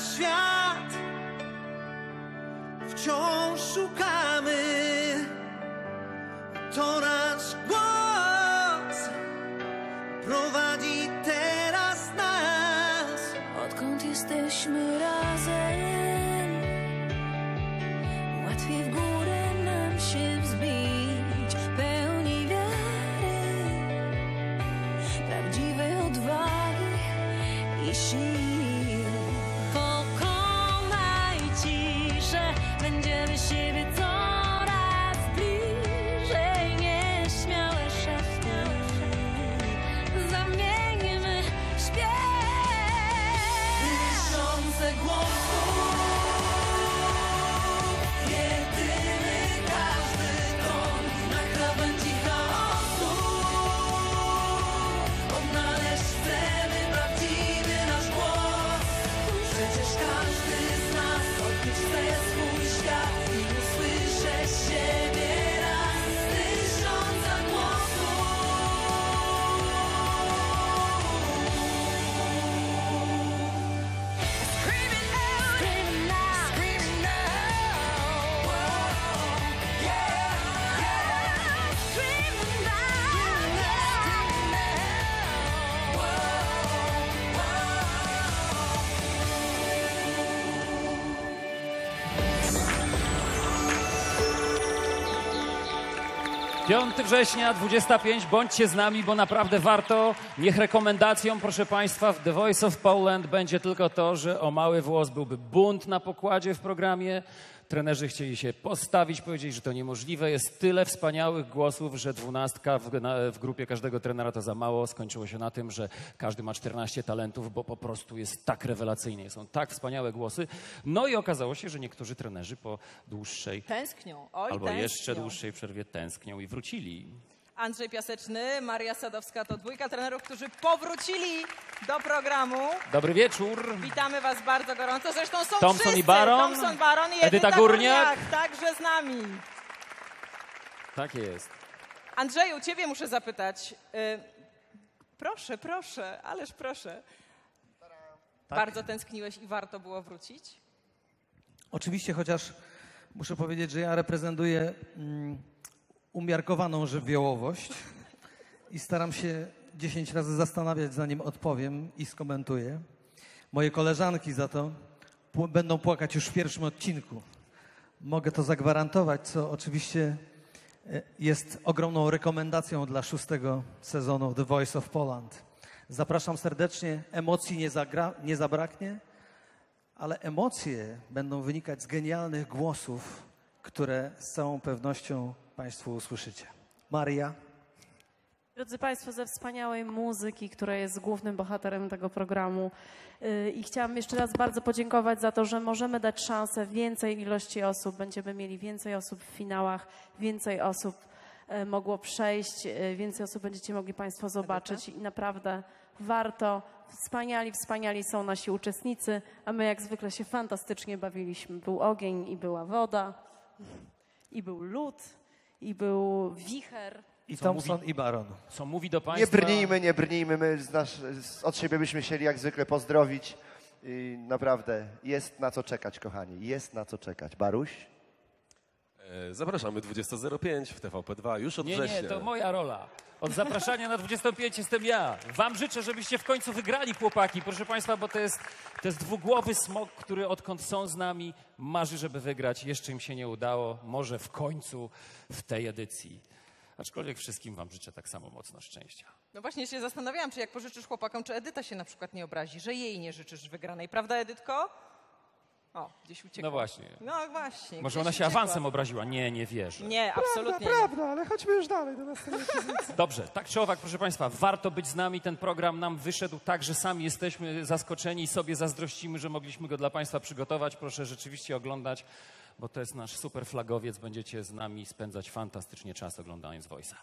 świat wciąż szukamy. To nasz głos prowadzi teraz nas. Odkąd jesteśmy razem, łatwiej w górę nam się wzbić, pełni wiary, prawdziwej odwagi i sił. Będziemy siebie coraz bliżej, nieśmiałe szepty. Zamieńmy śpiew. Tysiące głosów. Przecież każdy odkryć chce swój świat i usłyszeć siebie 5 września, 25. Bądźcie z nami, bo naprawdę warto. Niech rekomendacją, proszę Państwa, w The Voice of Poland będzie tylko to, że o mały włos byłby bunt na pokładzie w programie. Trenerzy chcieli się postawić, powiedzieli, że to niemożliwe. Jest tyle wspaniałych głosów, że dwunastka w, w grupie każdego trenera to za mało. Skończyło się na tym, że każdy ma 14 talentów, bo po prostu jest tak rewelacyjnie. Są tak wspaniałe głosy. No i okazało się, że niektórzy trenerzy po dłuższej Tęsknią. Oj, albo tęsknią. jeszcze dłuższej przerwie tęsknią i wrócili. Andrzej Piaseczny, Maria Sadowska to dwójka trenerów, którzy powrócili do programu. Dobry wieczór. Witamy Was bardzo gorąco. Zresztą są Thompson wszyscy. i Baron, Thompson, Baron i Edyta Edyta, Górniak. Także z nami. Tak jest. Andrzeju, Ciebie muszę zapytać. Y, proszę, proszę, ależ proszę. Tak. Bardzo tęskniłeś i warto było wrócić? Oczywiście, chociaż muszę powiedzieć, że ja reprezentuję mm, umiarkowaną żywiołowość i staram się 10 razy zastanawiać, zanim odpowiem i skomentuję. Moje koleżanki za to będą płakać już w pierwszym odcinku. Mogę to zagwarantować, co oczywiście e, jest ogromną rekomendacją dla szóstego sezonu The Voice of Poland. Zapraszam serdecznie, emocji nie, zagra- nie zabraknie ale emocje będą wynikać z genialnych głosów, które z całą pewnością Państwo usłyszycie. Maria. Drodzy Państwo, ze wspaniałej muzyki, która jest głównym bohaterem tego programu. Yy, I chciałam jeszcze raz bardzo podziękować za to, że możemy dać szansę więcej ilości osób. Będziemy mieli więcej osób w finałach, więcej osób e, mogło przejść, e, więcej osób będziecie mogli Państwo zobaczyć i naprawdę warto. Wspaniali, wspaniali są nasi uczestnicy, a my jak zwykle się fantastycznie bawiliśmy. Był ogień i była woda, i był lód, i był wicher. I Co Thompson mówi? i Baron. Co mówi do Nie Państwa... brnijmy, nie brnijmy. My z nasz, z, od siebie byśmy chcieli jak zwykle pozdrowić. I naprawdę jest na co czekać, kochani. Jest na co czekać. Baruś? E, Zapraszamy 20.05 w TVP2 już od Nie, września. nie, to moja rola. Od zapraszania na 25 jestem ja. Wam życzę, żebyście w końcu wygrali, chłopaki, proszę Państwa, bo to jest, to jest dwugłowy smok, który odkąd są z nami, marzy, żeby wygrać. Jeszcze im się nie udało. Może w końcu w tej edycji. Aczkolwiek wszystkim Wam życzę tak samo mocno szczęścia. No właśnie się zastanawiałam, czy jak pożyczysz chłopakom, czy Edyta się na przykład nie obrazi, że jej nie życzysz wygranej. Prawda, Edytko? O, gdzieś uciekła. No właśnie. No właśnie. Może ona się uciekła. awansem obraziła. Nie, nie wierzę. Nie, absolutnie nie. Prawda, ale chodźmy już dalej do następnej pozycji. Dobrze, tak czy owak, proszę Państwa, warto być z nami. Ten program nam wyszedł tak, że sami jesteśmy zaskoczeni i sobie zazdrościmy, że mogliśmy go dla Państwa przygotować. Proszę rzeczywiście oglądać, bo to jest nasz super flagowiec. Będziecie z nami spędzać fantastycznie czas oglądając Voice'a.